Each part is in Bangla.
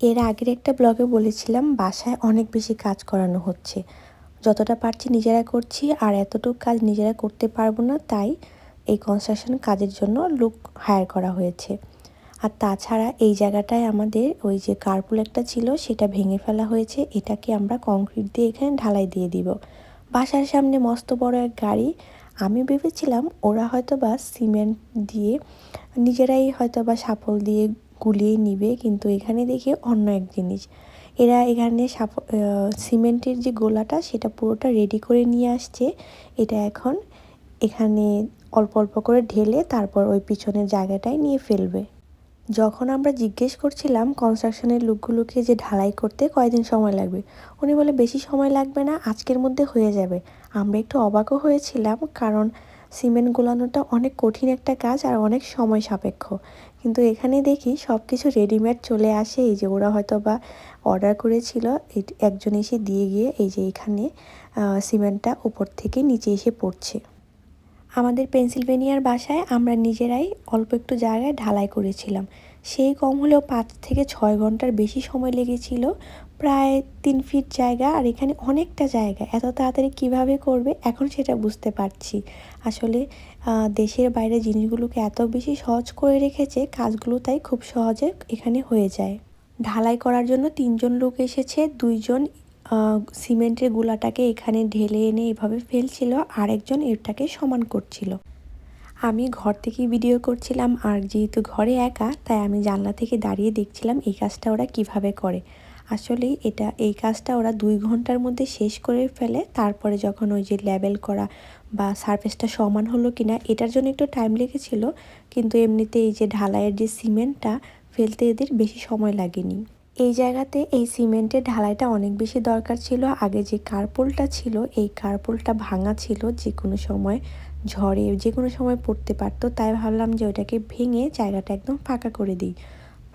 এর আগের একটা ব্লগে বলেছিলাম, বাসায় অনেক বেশি কাজ করানো হচ্ছে। যতটা পারছি নিজেরা করছি, আর এতটুকু কাজ নিজেরা করতে পারব না, তাই এই কনস্ট্রাকশন কাজের জন্য লুক হায়ার করা হয়েছে। আর তাছাড়া এই জায়গাটায় আমাদের ওই যে কার্পুল একটা ছিল, সেটা ভেঙে ফেলা হয়েছে, এটাকে আমরা কংক্রিট দিয়ে এখানে ঢালাই দিয়ে দিব। বাসার সামনে মস্ত বড় এক গাড়ি, আমি ভেবেছিলাম ওরা হয়তো বা সিমেন্ট দিয়ে নিজেরাই হয়তো বা সাফল দিয়ে গুলিয়ে নিবে, কিন্তু এখানে দেখি অন্য এক জিনিস। এরা এখানে সাপ সিমেন্টের যে গোলাটা, সেটা পুরোটা রেডি করে নিয়ে আসছে। এটা এখন এখানে অল্প অল্প করে ঢেলে তারপর ওই পিছনের জায়গাটায় নিয়ে ফেলবে। যখন আমরা জিজ্ঞেস করছিলাম কনস্ট্রাকশনের লুকগুলোকে যে ঢালাই করতে কয়দিন সময় লাগবে, উনি বলে, বেশি সময় লাগবে না, আজকের মধ্যে হয়ে যাবে। আমরা একটু অবাকও হয়েছিলাম, কারণ সিমেন্ট গোলানোটা অনেক কঠিন একটা কাজ আর অনেক সময় সাপেক্ষ। কিন্তু এখানে দেখি সব কিছু রেডিমেড চলে আসে। এই যে ওরা হয়তো বা অর্ডার করেছিল একজন এসে দিয়ে গিয়ে এই যে এখানে সিমেন্টটা উপর থেকে নিচে এসে পড়ছে। আমাদের পেন্সিলভেনিয়ার বাসায় আমরা নিজেরাই অল্প একটু জায়গায় ঢালাই করেছিলাম। সেই কম হলেও পাঁচ থেকে ছয় ঘণ্টার বেশি সময় লেগেছিল। প্রায় তিন ফিট জায়গা আর এখানে অনেকটা জায়গা। এত তাড়াতাড়ি কীভাবে করবে? এখন সেটা বুঝতে পারছি। আসলে দেশের বাইরে জিনিসগুলোকে এত বেশি সহজ করে রেখেছে, কাজগুলো তাই খুব সহজে এখানে হয়ে যায়। ঢালাই করার জন্য তিনজন লোক এসেছে। দুইজন সিমেন্টের গুলাটাকে এখানে ঢেলে এনে এভাবে ফেলছিল, আরেকজন এটাকে সমান করছিল। আমি ঘর থেকেই ভিডিও করছিলাম, আর যেহেতু ঘরে একা, তাই আমি জানলা থেকে দাঁড়িয়ে দেখছিলাম এই কাজটা ওরা কীভাবে করে। আসলেই এটা, এই কাজটা ওরা দুই ঘণ্টার মধ্যে শেষ করে ফেলে। তারপরে যখন ওই যে লেবেল করা বা সারফেসটা সমান হলো কিনা, এটার জন্য একটু টাইম লেগেছিল। কিন্তু এমনিতে এই যে ঢালাইয়ের যে সিমেন্টটা ফেলতে এদের বেশি সময় লাগেনি। এই জায়গাতে এই সিমেন্টের ঢালাইটা অনেক বেশি দরকার ছিল। আগে যে কার্পোলটা ছিল, এই কার্পোলটা ভাঙা ছিল যে কোনো সময় ঝড়ে যে কোনো সময় পড়তে পারতো। তাই ভাবলাম যে ওটাকে ভেঙে জায়গাটা একদম ফাঁকা করে দিই।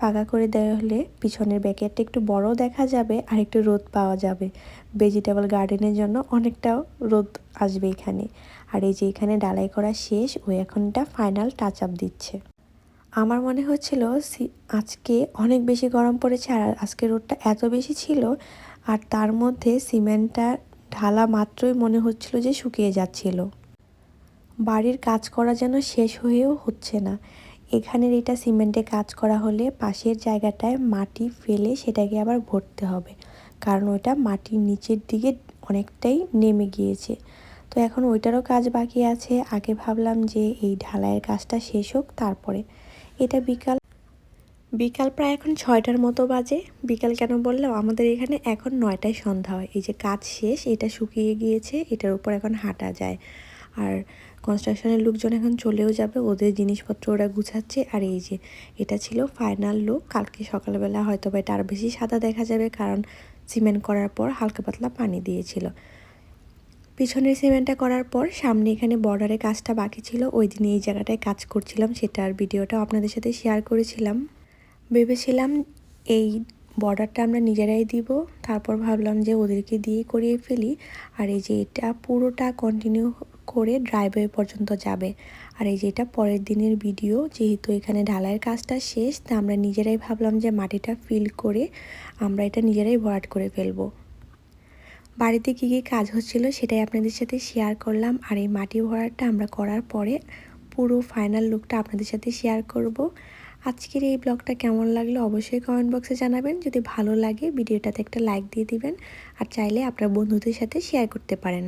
ফাঁকা করে দেওয়া হলে পিছনের ব্যাকেটটা একটু বড় দেখা যাবে, আর একটু রোদ পাওয়া যাবে। ভেজিটেবল গার্ডেনের জন্য অনেকটাও রোদ আসবে এখানে। আর এই যে এখানে ডালাই করা শেষ, ও এখনটা ফাইনাল টাচ আপ দিচ্ছে। আমার মনে হচ্ছিল আজকে অনেক বেশি গরম পড়েছে, আর আজকে রোদটা এত বেশি ছিল, আর তার মধ্যে সিমেন্টটা ঢালা মাত্রই মনে হচ্ছিল যে শুকিয়ে যাচ্ছিল। বাড়ির কাজ করা যেন শেষ হয়েও হচ্ছে না। এখানের এটা সিমেন্টে কাজ করা হলে পাশের জায়গাটায় মাটি ফেলে সেটাকে আবার ভরতে হবে। কারণ ওটা মাটির নিচের দিকে অনেকটাই নেমে গিয়েছে। তো এখন ওইটারও কাজ বাকি আছে। আগে ভাবলাম যে এই ঢালাইয়ের কাজটা শেষ হোক, তারপরে। এটা বিকাল বিকাল প্রায় এখন ছয়টার মতো বাজে। বিকাল কেন বললাম? আমাদের এখানে এখন নয়টায় সন্ধ্যা হয়। এই যে কাজ শেষ, এটা শুকিয়ে গিয়েছে, এটার উপর এখন হাঁটা যায়। আর কনস্ট্রাকশনের লোকজন এখন চলেও যাবে, ওদের জিনিসপত্র ওরা গুছাচ্ছে। আর এই যে, এটা ছিল ফাইনাল লুক কালকে সকালবেলা হয়তো বা এটা আরও বেশি সাদা দেখা যাবে, কারণ সিমেন্ট করার পর হালকা পাতলা পানি দিয়েছিল। পিছনের সিমেন্টটা করার পর সামনে এখানে বর্ডারে কাজটা বাকি ছিল, ওই দিন এই জায়গাটায় কাজ করছিলাম সেটার ভিডিওটা আপনাদের সাথে শেয়ার করেছিলাম। ভেবেছিলাম এই বর্ডারটা আমরা নিজেরাই দিব, তারপর ভাবলাম যে ওদেরকে দিয়ে করিয়ে ফেলি। আর এই যে এটা পুরোটা কন্টিনিউ করে ড্রাইভওয়ে পর্যন্ত যাবে। আর এই যেটা পরের দিনের ভিডিও, যেহেতু এখানে ঢালাইয়ের কাজটা শেষ, তা আমরা নিজেরাই ভাবলাম যে মাটিটা ফিল করে আমরা এটা নিজেরাই ভরাট করে ফেলব। বাড়িতে কী কী কাজ হচ্ছিল সেটাই আপনাদের সাথে শেয়ার করলাম। আর এই মাটি ভরাটটা আমরা করার পরে পুরো ফাইনাল লুকটা আপনাদের সাথে শেয়ার করব। আজকের এই ব্লগটা কেমন লাগল অবশ্যই কমেন্ট বক্সে জানাবেন। যদি ভালো লাগে, ভিডিওটাতে একটা লাইক দিয়ে দিবেন। আর চাইলে আপনার বন্ধুদের সাথে শেয়ার করতে পারেন।